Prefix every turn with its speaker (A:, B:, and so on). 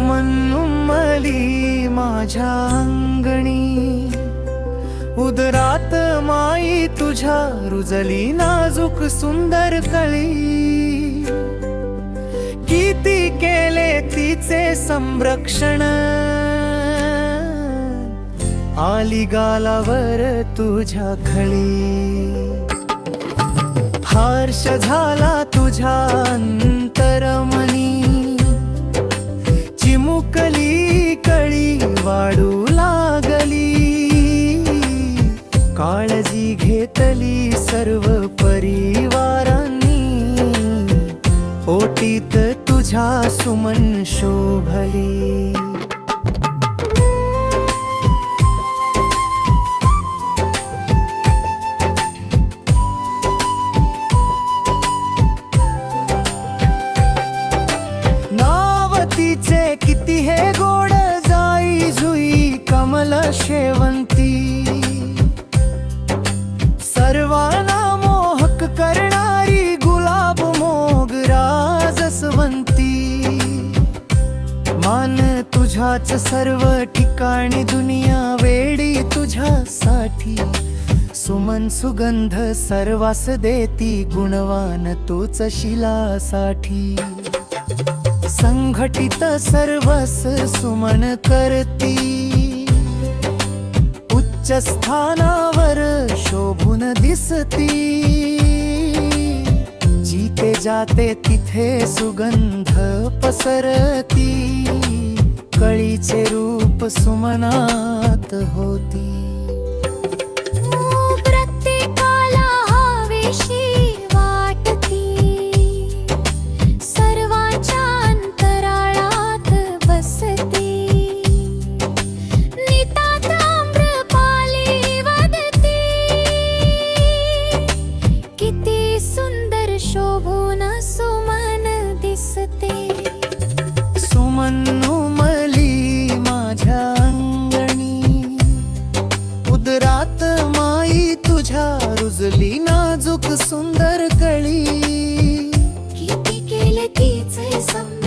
A: चिमुकली माझ्या अंगणी. उदरात माई तुझ्या रुजली नाजूक सुंदर कळी. किती केले तिचे संरक्षण. आली गालावर तुझ्या खळी. हर्ष झाला तुझ्या काळजी घेतली सर्व परिवारांनी. ओटीत तुझ्या सुमन शोभली. नावतीचे किती हे गोड जाई जुई कमल शेवंत मान तुझ्याच सर्व ठिकाणी दुनिया वेडी तुझ्यासाठी. सुमन सुगंध सर्वास देती गुणवान तूच शिलासाठी. संघटित सर्वस सुमन करती. उच्च स्थानावर शोभून दिसती. जिथे जाते तिथे सुगंध पसरती. कळीचे रूप सुमनात होती.
B: कसली नाजूक सुंदर
A: कळी किती केले तीच सम